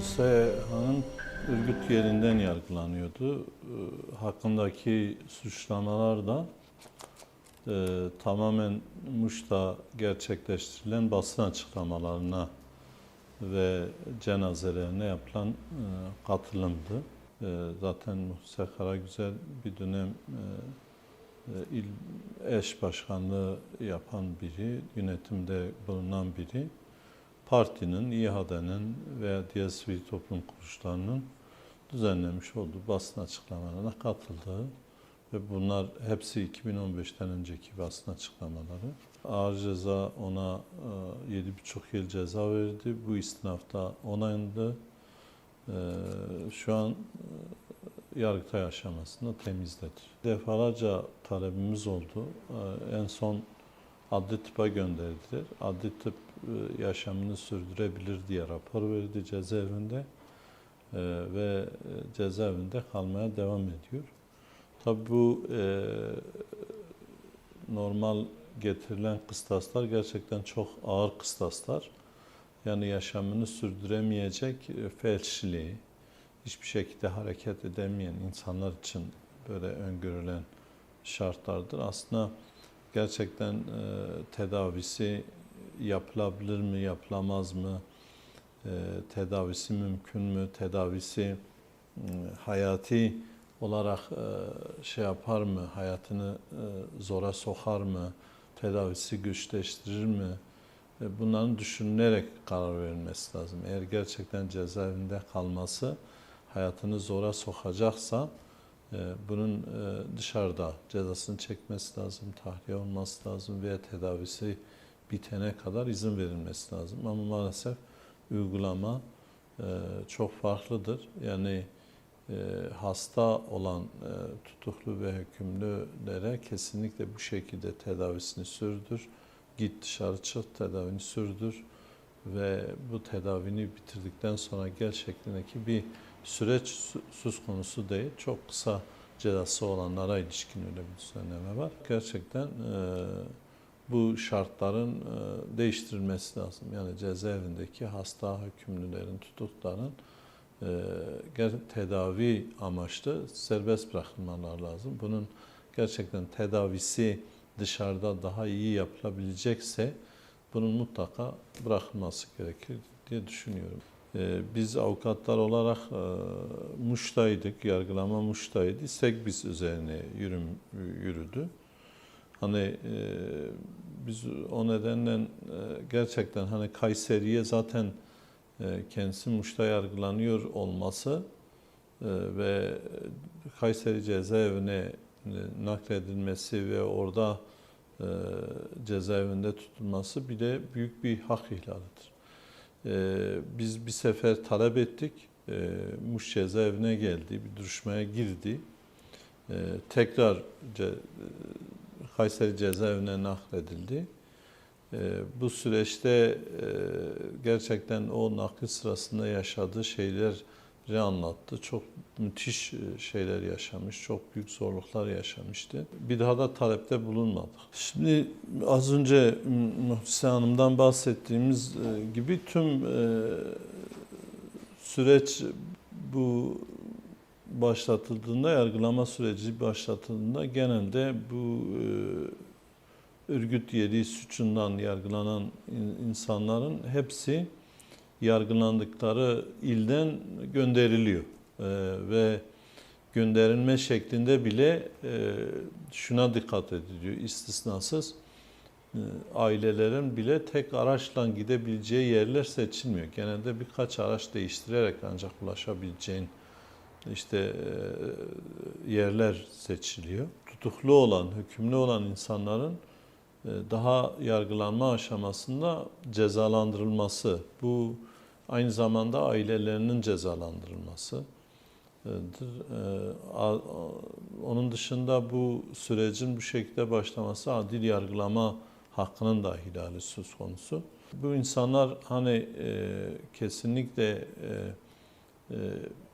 Hüseyin Hanım Ürgüt yerinden yargılanıyordu. Ee, Hakkındaki suçlamalar da e, tamamen Muş'ta gerçekleştirilen basın açıklamalarına ve cenazelerine yapılan e, katılımdı. E, zaten Muhse Karagüzel bir dönem e, e, il eş başkanlığı yapan biri, yönetimde bulunan biri partinin, İHA'nın veya diğer sivil toplum kuruluşlarının düzenlemiş olduğu basın açıklamalarına katıldığı ve bunlar hepsi 2015'ten önceki basın açıklamaları. Ağır ceza ona e, 7,5 yıl ceza verdi. Bu istinafta onaylandı. E, Şu an e, Yargıtay aşamasında temizledi. Defalarca talebimiz oldu. E, En son adli tıpa gönderdiler. Adli tıp e, yaşamını sürdürebilir diye rapor verdi cezaevinde E, ve e, cezaevinde kalmaya devam ediyor. Tabii bu e, normal getirilen kıstaslar gerçekten çok ağır kıstaslar. Yani yaşamını sürdüremeyecek e, felçliliği, hiçbir şekilde hareket edemeyen insanlar için böyle öngörülen şartlardır. Aslında gerçekten e, tedavisi yapılabilir mi, yapılamaz mı? Tedavisi mümkün mü? Tedavisi e, hayati olarak şey yapar mı? Hayatını zora sokar mı? Tedavisi güçleştirir mi? E, bunların düşünülerek karar verilmesi lazım. Eğer gerçekten cezaevinde kalması hayatını zora sokacaksa bunun dışarıda cezasını çekmesi lazım, tahliye olması lazım veya tedavisi bitene kadar izin verilmesi lazım. Ama maalesef uygulama e, çok farklıdır. Yani e, hasta olan e, tutuklu ve hükümlülere kesinlikle bu şekilde tedavisini sürdür. Git dışarı çık, tedavini sürdür ve bu tedavini bitirdikten sonra gel şeklindeki bir süreç söz konusu değil. Çok kısa cezası olanlara ilişkin öyle bir düzenleme var. Gerçekten e, bu şartların e, değiştirilmesi lazım. Yani cezaevindeki hasta hükümlülerin, tutukların e, tedavi amaçlı serbest bırakılmalar lazım. Bunun gerçekten tedavisi dışarıda daha iyi yapılabilecekse bunun mutlaka bırakılması gerekir diye düşünüyorum. Ee, Biz avukatlar olarak e, Muş'taydık, yargılama Muş'taydı. Segbis üzerine yürüm, yürüdü. Hani e, biz o nedenle e, gerçekten hani Kayseri'ye zaten e, kendisi Muş'ta yargılanıyor olması e, ve Kayseri cezaevine e, nakledilmesi ve orada e, cezaevinde tutulması bir de büyük bir hak ihlalidir. E, biz bir sefer talep ettik. E, Muş cezaevine geldi, bir duruşmaya girdi. E, tekrar ce, Kayseri cezaevine nakledildi. E, bu süreçte e, gerçekten o nakil sırasında yaşadığı şeyleri anlattı. Çok müthiş e, şeyler yaşamış, çok büyük zorluklar yaşamıştı. Bir daha da talepte bulunmadık. Şimdi az önce Muhsin Hanım'dan bahsettiğimiz e, gibi tüm e, süreç bu başlatıldığında, yargılama süreci başlatıldığında genelde bu e, örgüt yedi suçundan yargılanan in- insanların hepsi yargılandıkları ilden gönderiliyor. E, ve gönderilme şeklinde bile e, şuna dikkat ediliyor istisnasız. E, ailelerin bile tek araçla gidebileceği yerler seçilmiyor. Genelde birkaç araç değiştirerek ancak ulaşabileceğin işte e, yerler seçiliyor. Tutuklu olan, hükümlü olan insanların e, daha yargılanma aşamasında cezalandırılması, bu aynı zamanda ailelerinin cezalandırılması. e, Onun dışında bu sürecin bu şekilde başlaması adil yargılama hakkının da ihlali söz konusu. Bu insanlar hani e, kesinlikle e, e,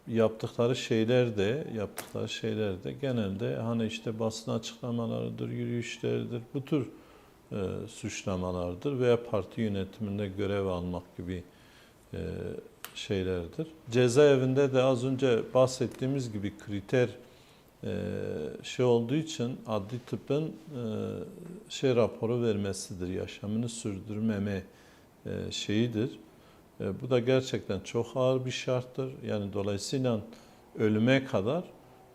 yaptıkları şeyler de yaptıkları şeyler de genelde hani işte basın açıklamalarıdır, yürüyüşleridir, bu tür e, suçlamalardır veya parti yönetiminde görev almak gibi e, şeylerdir. Cezaevinde de az önce bahsettiğimiz gibi kriter e, şey olduğu için adli tıbbın e, şey raporu vermesidir. Yaşamını sürdürmeme e, şeyidir. E, bu da gerçekten çok ağır bir şarttır. Yani dolayısıyla ölüme kadar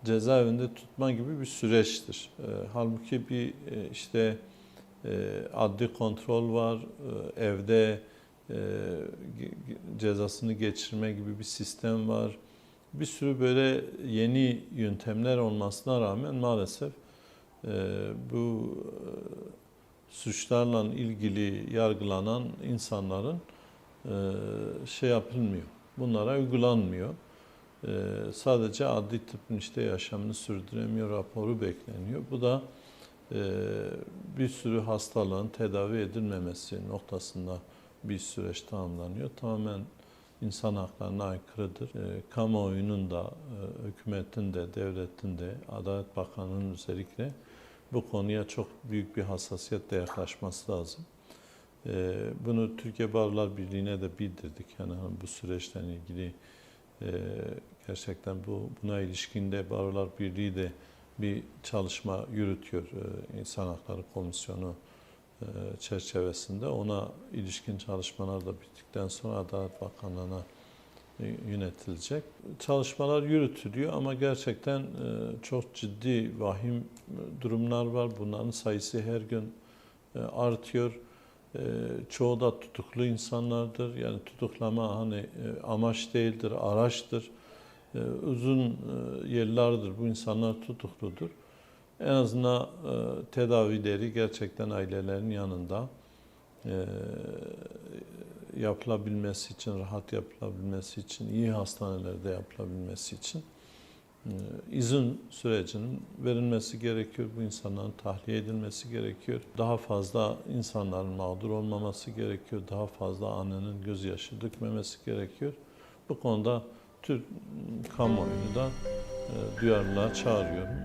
cezaevinde tutma gibi bir süreçtir. E, halbuki bir e, işte e, adli kontrol var, e, evde e, cezasını geçirme gibi bir sistem var. Bir sürü böyle yeni yöntemler olmasına rağmen maalesef e, bu e, suçlarla ilgili yargılanan insanların şey yapılmıyor. Bunlara uygulanmıyor. E, sadece adli tıbbın işte yaşamını sürdüremiyor raporu bekleniyor. Bu da e, bir sürü hastalığın tedavi edilmemesi noktasında bir süreç tamamlanıyor. Tamamen insan haklarına aykırıdır. E, kamuoyunun da, e, hükümetin de, devletin de, Adalet Bakanı'nın özellikle bu konuya çok büyük bir hassasiyetle yaklaşması lazım. E, bunu Türkiye Barlar Birliği'ne de bildirdik. Yani hani bu süreçle ilgili e, gerçekten bu buna ilişkin de Barlar Birliği de bir çalışma yürütüyor e, İnsan Hakları Komisyonu e, çerçevesinde. Ona ilişkin çalışmalar da bittikten sonra Adalet Bakanlığı'na yönetilecek. Çalışmalar yürütülüyor ama gerçekten çok ciddi vahim durumlar var. Bunların sayısı her gün artıyor. E, Çoğu da tutuklu insanlardır. Yani tutuklama hani e, amaç değildir, araçtır. E, Uzun e, yıllardır bu insanlar tutukludur. En azından e, tedavileri gerçekten ailelerin yanında e, yapılabilmesi için, rahat yapılabilmesi için, iyi hastanelerde yapılabilmesi için izin sürecinin verilmesi gerekiyor. Bu insanların tahliye edilmesi gerekiyor. Daha fazla insanların mağdur olmaması gerekiyor. Daha fazla annenin gözyaşı dökmemesi gerekiyor. Bu konuda Türk kamuoyunu da e, duyarlılığa çağırıyorum.